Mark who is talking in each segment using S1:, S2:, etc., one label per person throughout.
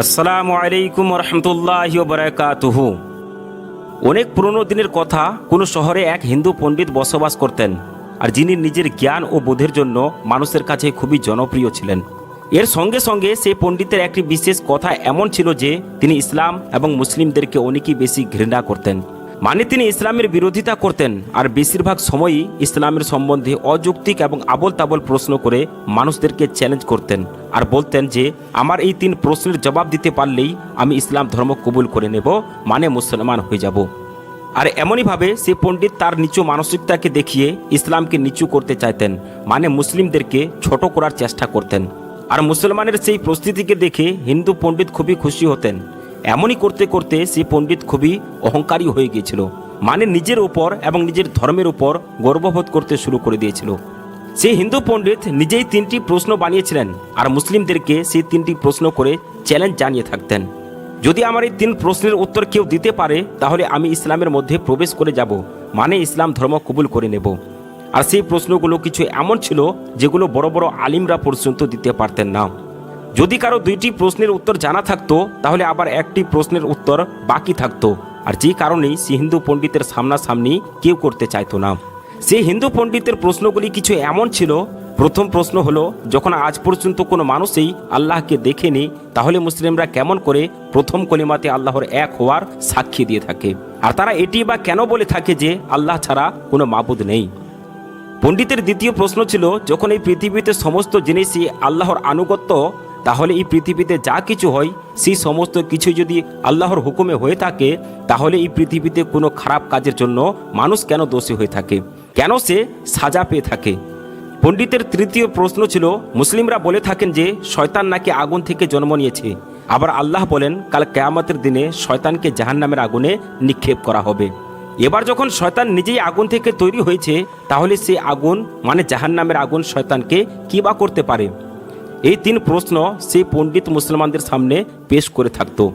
S1: আসসালামু আলাইকুম রহমতুল্লাহ বরাকাতুহ অনেক পুরনো দিনের কথা, কোনো শহরে এক হিন্দু পণ্ডিত বসবাস করতেন আর যিনি নিজের জ্ঞান ও বোধের জন্য মানুষের কাছে খুবই জনপ্রিয় ছিলেন। এর সঙ্গে সঙ্গে সেই পণ্ডিতের একটি বিশেষ কথা এমন ছিল যে তিনি ইসলাম এবং মুসলিমদেরকে অনেকই বেশি ঘৃণা করতেন। মানে তিনি ইসলামের বিরোধিতা করতেন আর বেশিরভাগ সময়ই ইসলামের সম্বন্ধে অযৌক্তিক এবং আবল তাবল প্রশ্ন করে মানুষদেরকে চ্যালেঞ্জ করতেন আর বলতেন যে, আমার এই তিন প্রশ্নের জবাব দিতে পারলেই আমি ইসলাম ধর্ম কবুল করে নেব মানে মুসলমান হয়ে যাব। আর এমনইভাবে সে পণ্ডিত তার নিচু মানসিকতাকে দেখিয়ে ইসলামকে নিচু করতে চাইতেন মানে মুসলিমদেরকে ছোট করার চেষ্টা করতেন। আর মুসলমানের সেই প্রস্তুতিকে দেখে হিন্দু পণ্ডিত খুবই খুশি হতেন। এমনই করতে করতে সেই পণ্ডিত খুবই অহংকারী হয়ে গিয়েছিল। মানে নিজের উপর এবং নিজের ধর্মের উপর গর্ববোধ করতে শুরু করে দিয়েছিল। সেই হিন্দু পণ্ডিত নিজেই তিনটি প্রশ্ন বানিয়েছিলেন আর মুসলিমদেরকে সেই তিনটি প্রশ্ন করে চ্যালেঞ্জ জানিয়ে থাকতেন। যদি আমার এই তিন প্রশ্নের উত্তর কেউ দিতে পারে, তাহলে আমি ইসলামের মধ্যে প্রবেশ করে যাব মানে ইসলাম ধর্ম কবুল করে নেব। আর সেই প্রশ্নগুলো কিছু এমন ছিল, যেগুলো বড় বড় আলিমরা পর্যন্ত দিতে পারতেন না। যদি কারও দুইটি প্রশ্নের উত্তর জানা থাকতো, তাহলে আবার একটি প্রশ্নের উত্তর বাকি থাকতো। আর যে কারণেই সে হিন্দু পণ্ডিতের সামনাসামনি কেউ করতে চাইতো না। সেই হিন্দু পণ্ডিতের প্রশ্নগুলি কিছু এমন ছিল, প্রথম প্রশ্ন হলো, যখন আজ পর্যন্ত কোনো মানুষই আল্লাহকে দেখেনি, তাহলে মুসলিমরা কেমন করে প্রথম কলিমাতে আল্লাহর এক হওয়ার সাক্ষী দিয়ে থাকে? আর তারা এটি বা কেন বলে থাকে যে, আল্লাহ ছাড়া কোনো মাবুদ নেই। পণ্ডিতের দ্বিতীয় প্রশ্ন ছিল, যখন এই পৃথিবীতে সমস্ত জিনিসই আল্লাহর আনুগত্য তাহলে এই পৃথিবীতে যা কিছু হয়, সেই সমস্ত কিছু যদি আল্লাহর হুকুমে হয়ে থাকে, তাহলে এই পৃথিবীতে কোনো খারাপ কাজের জন্য মানুষ কেন দোষী হয়ে থাকে? কেন সে সাজা পেয়ে থাকে? পণ্ডিতের তৃতীয় প্রশ্ন ছিল, মুসলিমরা বলে থাকেন যে, শয়তান নাকি আগুন থেকে জন্ম নিয়েছে। আবার আল্লাহ বলেন, কাল কেয়ামতের দিনে শয়তানকে জাহান্নামের আগুনে নিক্ষেপ করা হবে। এবার যখন শয়তান নিজেই আগুন থেকে তৈরি হয়েছে, তাহলে সে আগুন মানে জাহান্নামের আগুন শয়তানকে কী বা করতে পারে? এই তিন প্রশ্ন সেই পণ্ডিত মুসলমানদের সামনে পেশ করে থাকতো।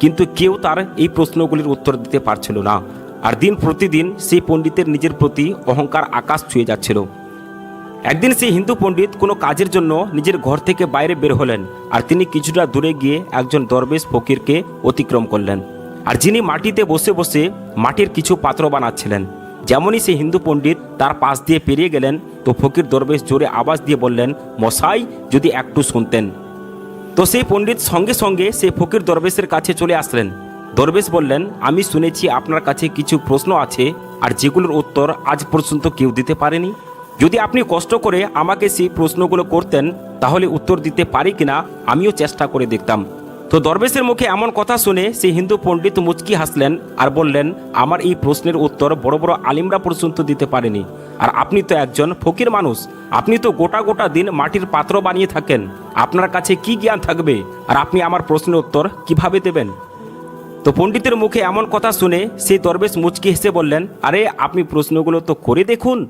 S1: কিন্তু কেউ তার এই প্রশ্নগুলির উত্তর দিতে পারছিল না। আর দিন প্রতিদিন সেই পণ্ডিতের নিজের প্রতি অহংকার আকাশ ছুঁয়ে যাচ্ছিল। একদিন সেই হিন্দু পণ্ডিত কোনো কাজের জন্য নিজের ঘর থেকে বাইরে বের হলেন আর তিনি কিছুটা দূরে গিয়ে একজন দরবেশ ফকিরকে অতিক্রম করলেন। আর যিনি মাটিতে বসে বসে মাটির কিছু পাত্র বানাচ্ছিলেন যেমনই সেই হিন্দু পণ্ডিত তার পাশ দিয়ে পেরিয়ে গেলেন, তো ফকির দরবেশ জোরে আওয়াজ দিয়ে বললেন, মশাই, যদি একটু শুনতেন। তো সেই পণ্ডিত সঙ্গে সঙ্গে সেই ফকির দরবেশের কাছে চলে আসলেন। দরবেশ বললেন, আমি শুনেছি আপনার কাছে কিছু প্রশ্ন আছে, আর যেগুলোর উত্তর আজ পর্যন্ত কেউ দিতে পারেনি। যদি আপনি কষ্ট করে আমাকে সেই প্রশ্নগুলো করতেন, তাহলে উত্তর দিতে পারি কিনা, আমিও চেষ্টা করে দেখতাম। তো দরবেশের মুখে এমন কথা শুনে সেই হিন্দু পণ্ডিত মুচকি হাসলেন আর বললেন, আমার এই প্রশ্নের উত্তর বড় বড় আলিমরা পর্যন্ত দিতে পারেনি। আর আপনি তো একজন ফকির মানুষ। আপনি তো গোটা গোটা দিন মাটির পাত্র বানিয়ে থাকেন। আপনার কাছে কি জ্ঞান থাকবে? আর আপনি আমার প্রশ্নের উত্তর কীভাবে দেবেন? তো পণ্ডিতের মুখে এমন কথা শুনে সেই দরবেশ মুচকি হেসে বললেন, আরে, আপনি প্রশ্নগুলো তো করে দেখুন।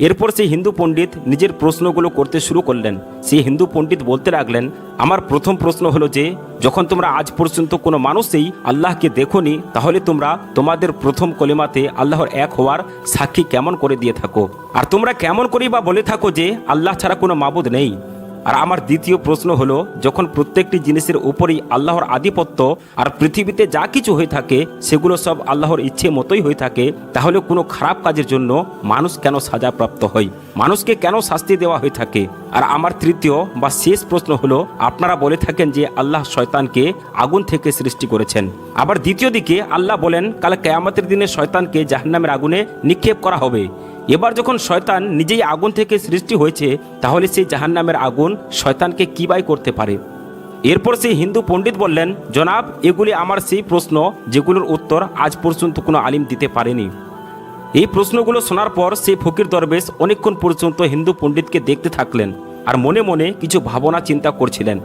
S1: এরপর সেই হিন্দু পণ্ডিত নিজের প্রশ্নগুলো করতে শুরু করলেন। সেই হিন্দু পণ্ডিত বলতে লাগলেন, আমার প্রথম প্রশ্ন হলো যে, যখন তোমরা আজ পর্যন্ত কোনো মানুষই আল্লাহকে দেখোনি, তাহলে তোমরা তোমাদের প্রথম কলিমাতে আল্লাহর এক হওয়ার সাক্ষী কেমন করে দিয়ে থাকো? আর তোমরা কেমন করেই বা বলে থাকো যে, আল্লাহ ছাড়া কোনো মাবুদ নেই? আর আমার দ্বিতীয় প্রশ্ন হলো, যখন প্রত্যেকটি জিনিসের উপরেই আল্লাহর আধিপত্য আর পৃথিবীতে যা কিছু হয়ে থাকে, সেগুলো সব আল্লাহর ইচ্ছে মতোই হয়ে থাকে, তাহলে কোনো খারাপ কাজের জন্য মানুষ কেন সাজাপ্রাপ্ত হয়? মানুষকে কেন শাস্তি দেওয়া হয়ে থাকে? আর আমার তৃতীয় বা শেষ প্রশ্ন হলো, আপনারা বলে থাকেন যে আল্লাহ শয়তানকে আগুন থেকে সৃষ্টি করেছেন। আবার দ্বিতীয় দিকে আল্লাহ বলেন, কাল কেয়ামতের দিনে শয়তানকে জাহান্নামের আগুনে নিক্ষেপ করা হবে। এবার যখন শয়তান নিজেই আগুন থেকে সৃষ্টি হয়েছে, তাহলে সেই জাহান্নামের আগুন শয়তানকে কী বাই করতে পারে? এরপর সেই হিন্দু পণ্ডিত বললেন, জনাব, এগুলি আমার সেই প্রশ্ন যেগুলোর উত্তর আজ পর্যন্ত কোনো আলিম দিতে পারেনি। এই প্রশ্নগুলো শোনার পর সেই ফকির দরবেশ অনেকক্ষণ পর্যন্ত হিন্দু পণ্ডিতকে দেখতে থাকলেন আর মনে মনে কিছু ভাবনা চিন্তা করছিলেন।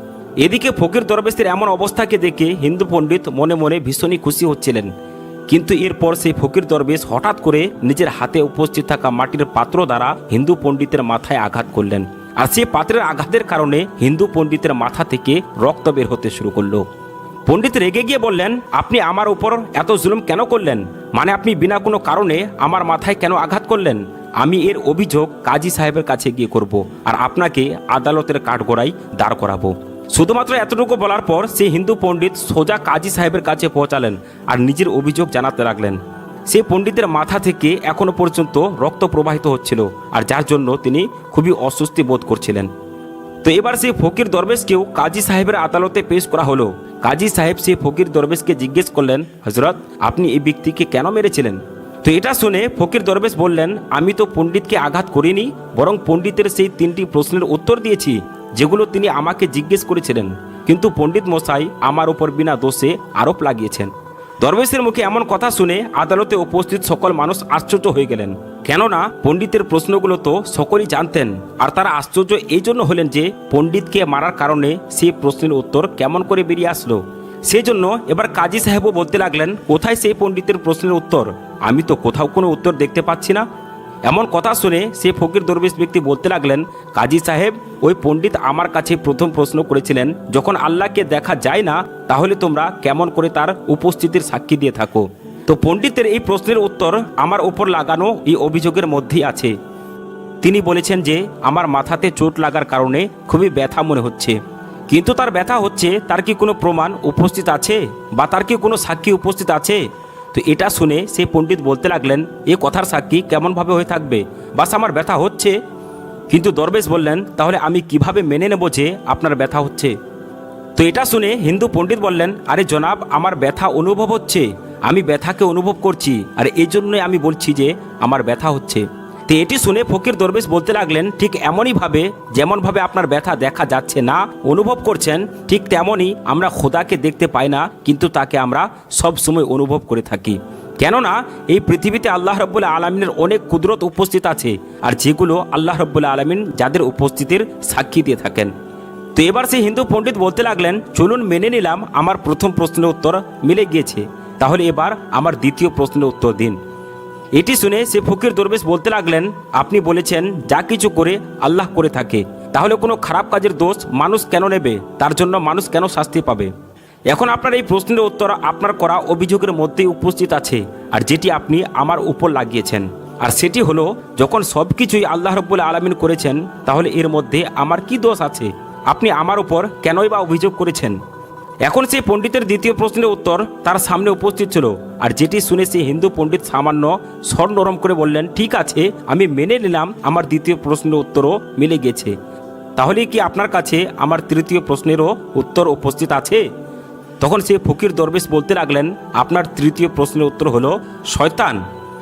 S1: এদিকে ফকির দরবেশের এমন অবস্থাকে দেখে হিন্দু পণ্ডিত মনে মনে ভীষণই খুশি হচ্ছিলেন। কিন্তু এরপর সেই ফকির দরবেশ হঠাৎ করে নিজের হাতে উপস্থিত থাকা মাটির পাত্র দ্বারা হিন্দু পণ্ডিতের মাথায় আঘাত করলেন। আর সেই পাত্রের আঘাতের কারণে হিন্দু পণ্ডিতের মাথা থেকে রক্ত বের হতে শুরু করল। পণ্ডিত রেগে গিয়ে বললেন, আপনি আমার উপর এত জুলুম কেন করলেন? মানে আপনি বিনা কোনো কারণে আমার মাথায় কেন আঘাত করলেন? আমি এর অভিযোগ কাজী সাহেবের কাছে গিয়ে করব আর আপনাকে আদালতের কাঠগড়াই দাঁড় করাবো। শুধুমাত্র এতটুকু বলার পর সেই হিন্দু পণ্ডিত সোজা কাজী সাহেবের কাছে পৌঁছালেন আর নিজের অভিযোগ জানাতে লাগলেন। সেই পণ্ডিতের মাথা থেকে এখনও পর্যন্ত রক্ত প্রবাহিত হচ্ছিল আর যার জন্য তিনি খুবই অস্বস্তি বোধ করছিলেন। তো এবার সেই ফকির দরবেশকেও কাজী সাহেবের আদালতে পেশ করা হলো। কাজী সাহেব সেই ফকির দরবেশকে জিজ্ঞেস করলেন হজরত আপনি এই ব্যক্তিকে কেন মেরেছিলেন? তো এটা শুনে ফকির দরবেশ বললেন, আমি তো পণ্ডিতকে আঘাত করিনি, বরং পণ্ডিতের সেই তিনটি প্রশ্নের উত্তর দিয়েছি। যেগুলো তিনি আমাকে জিজ্ঞেস করেছিলেন, কিন্তু পণ্ডিত মশাই আমার ওপর বিনা দোষে আরোপ লাগিয়েছেন। দরবেশের মুখে এমন কথা শুনে আদালতে উপস্থিত সকল মানুষ আশ্চর্য হয়ে গেলেন। কেননা পণ্ডিতের প্রশ্নগুলো তো সকলেই জানতেন, আর তারা আশ্চর্য এই জন্য হলেন যে পণ্ডিতকে মারার কারণে সেই প্রশ্নের উত্তর কেমন করে বেরিয়ে আসলো। সেই জন্য এবার কাজী সাহেবও বলতে লাগলেন, কোথায় সেই পণ্ডিতের প্রশ্নের উত্তর? আমি তো কোথাও কোনো উত্তর দেখতে পাচ্ছি না। এমন কথা শুনে সে ফকির দরবেশ ব্যক্তি বলতে লাগলেন, কাজী সাহেব, ওই পণ্ডিত আমার কাছে প্রথম প্রশ্ন করেছিলেন, যখন আল্লাহকে দেখা যায় না, তাহলে তোমরা কেমন করে তার উপস্থিতির সাক্ষী দিয়ে থাকো? তো পণ্ডিতের এই প্রশ্নের উত্তর আমার উপর লাগানো এই অভিযোগের মধ্যেই আছে। তিনি বলেছেন যে, আমার মাথাতে চোট লাগার কারণে খুবই ব্যথা মনে হচ্ছে। কিন্তু তার ব্যথা হচ্ছে, তার কি কোনো প্রমাণ উপস্থিত আছে? বা তার কি কোনো সাক্ষী উপস্থিত আছে? তো এটা শুনে সে পণ্ডিত বলতে লাগলেন, এ কথার সাক্ষী কেমনভাবে হয়ে থাকবে? বাস আমার ব্যথা হচ্ছে। কিন্তু দরবেশ বললেন, তাহলে আমি কীভাবে মেনে নেব যে আপনার ব্যথা হচ্ছে? তো এটা শুনে হিন্দু পণ্ডিত বললেন, আরে জনাব, আমার ব্যথা অনুভব হচ্ছে। আমি ব্যথাকে অনুভব করছি, আর এই জন্যই আমি বলছি যে আমার ব্যথা হচ্ছে। তো এটি শুনে ফকির দরবেশ বলতে লাগলেন, ঠিক এমনইভাবে যেমনভাবে আপনার ব্যথা দেখা যাচ্ছে না, অনুভব করছেন, ঠিক তেমনই আমরা খোদাকে দেখতে পাই না, কিন্তু তাকে আমরা সব সময় অনুভব করে থাকি। কেননা, এই পৃথিবীতে আল্লাহ রব্বুল্লা আলমিনের অনেক কুদরত উপস্থিত আছে, আর যেগুলো আল্লাহ রব্বুল্লা আলমিন যাদের উপস্থিতির সাক্ষী দিয়ে থাকেন। তো এবার সেই হিন্দু পণ্ডিত বলতে লাগলেন, চলুন মেনে নিলাম, আমার প্রথম প্রশ্নের উত্তর মিলে গিয়েছে। তাহলে এবার আমার দ্বিতীয় প্রশ্নের উত্তর দিন। এটি শুনে সে ফকির দরবেশ বলতে লাগলেন, আপনি বলেছেন, যা কিছু করে আল্লাহ করে থাকে। তাহলে কোনো খারাপ কাজের দোষ মানুষ কেন নেবে? তার জন্য মানুষ কেন শাস্তি পাবে? এখন আপনার এই প্রশ্নের উত্তর আপনার করা অভিযোগের মধ্যেই উপস্থিত আছে, আর যেটি আপনি আমার উপর লাগিয়েছেন। আর সেটি হলো, যখন সব কিছুই আল্লাহ রব্বুল আলমিন করেছেন, তাহলে এর মধ্যে আমার কি দোষ আছে? আপনি আমার উপর কেনই বা অভিযোগ করেছেন? এখন সেই পণ্ডিতের দ্বিতীয় প্রশ্নের উত্তর তার সামনে উপস্থিত ছিল। আর যেটি শুনে সেই হিন্দু পণ্ডিত সামান্য স্বর নরম করে বললেন, ঠিক আছে, আমি মেনে নিলাম আমার দ্বিতীয় প্রশ্নের উত্তরও মিলে গেছে। তাহলে কি আপনার কাছে আমার তৃতীয় প্রশ্নেরও উত্তর উপস্থিত আছে? তখন সে ফকির দরবেশ বলতে লাগলেন, আপনার তৃতীয় প্রশ্নের উত্তর হলো শয়তান।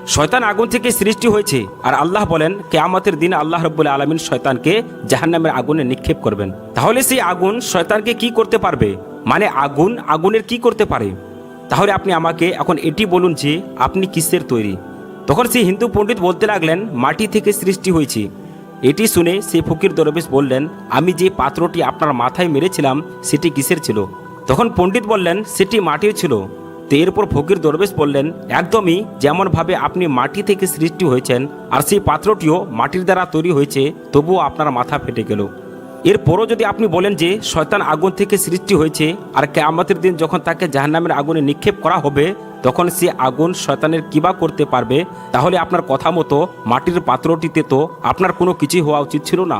S1: শয়তান আগুন থেকে সৃষ্টি হয়েছে, আর আল্লাহ বলেন, কেয়ামতের দিন আল্লাহ রব্বুল আলমিন শয়তানকে জাহান্নামের আগুনে নিক্ষেপ করবেন। তাহলে সেই আগুন শয়তানকে কি করতে পারবে? মানে আগুন, আগুনের কি করতে পারে? তাহলে আপনি আমাকে এখন এটি বলুন যে আপনি কিসের তৈরি? তখন সেই হিন্দু পণ্ডিত বলতে লাগলেন, মাটি থেকে সৃষ্টি হয়েছে। এটি শুনে সেই ফকির দরবেশ বললেন, আমি যে পাত্রটি আপনার মাথায় মেরেছিলাম, সেটি কিসের ছিল? তখন পণ্ডিত বললেন, সেটি মাটির ছিল। তো এরপর ফকির দরবেশ বললেন, একদমই যেমনভাবে আপনি মাটি থেকে সৃষ্টি হয়েছেন, আর সেই পাত্রটিও মাটির দ্বারা তৈরি হয়েছে, তবুও আপনার মাথা ফেটে গেল। এরপরও যদি আপনি বলেন যে শয়তান আগুন থেকে সৃষ্টি হয়েছে আর কেয়ামতের দিন যখন তাকে জাহান্নামের আগুনে নিক্ষেপ করা হবে, তখন সে আগুন শয়তানের কিবা করতে পারবে। তাহলে আপনার কথা মতো মাটির পাত্রটিতে তো আপনার কোনো কিছুই হওয়া উচিত ছিল না।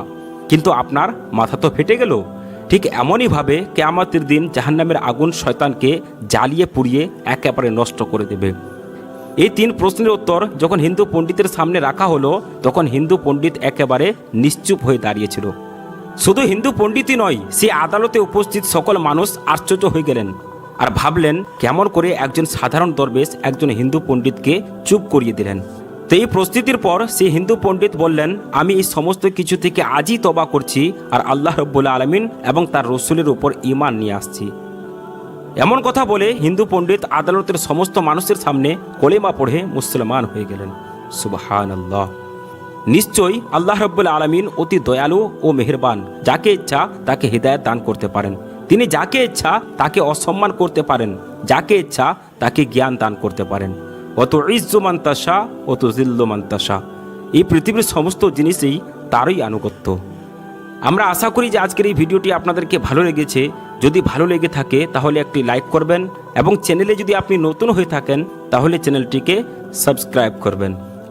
S1: কিন্তু আপনার মাথা তো ফেটে গেল। ঠিক এমনইভাবে কেয়ামতের দিন জাহান্নামের আগুন শয়তানকে জ্বালিয়ে পুড়িয়ে একেবারে নষ্ট করে দেবে। এই তিন প্রশ্নের উত্তর যখন হিন্দু পণ্ডিতের সামনে রাখা হলো, তখন হিন্দু পণ্ডিত একেবারে নিশ্চুপ হয়ে দাঁড়িয়েছিল। শুধু হিন্দু পণ্ডিতই নয়, সে আদালতে উপস্থিত সকল মানুষ আশ্চর্য হয়ে গেলেন আর ভাবলেন কেমন করে একজন সাধারণ দরবেশ একজন হিন্দু পণ্ডিতকে চুপ করিয়ে দিলেন। তো এই প্রস্তুতির পর সে হিন্দু পণ্ডিত বললেন, আমি এই সমস্ত কিছু থেকে আজই তবা করছি আর আল্লাহ রব্বুল্লা আলমিন এবং তার রসুলের উপর ইমান নিয়ে আসছি। এমন কথা বলে হিন্দু পণ্ডিত আদালতের সমস্ত মানুষের সামনে কলেমা পড়ে মুসলমান হয়ে গেলেন। সুবাহান আল্লাহ নিশ্চয়ই আল্লাহ রব্বুল আলমিন অতি দয়ালু ও মেহেরবান। যাকে ইচ্ছা তাকে হৃদায়ত দান করতে পারেন। তিনি যাকে ইচ্ছা তাকে অসম্মান করতে পারেন। যাকে ইচ্ছা তাকে জ্ঞান দান করতে পারেন। অত ইজ্জুমান তাসা অত জিল্লমান তাসা এই পৃথিবীর সমস্ত জিনিসই তারই আনুগত্য। আমরা আশা করি যে আজকের এই ভিডিওটি আপনাদেরকে ভালো লেগেছে। যদি ভালো লেগে থাকে তাহলে একটি লাইক করবেন এবং চ্যানেলে যদি আপনি নতুন হয়ে থাকেন তাহলে চ্যানেলটিকে সাবস্ক্রাইব করবেন।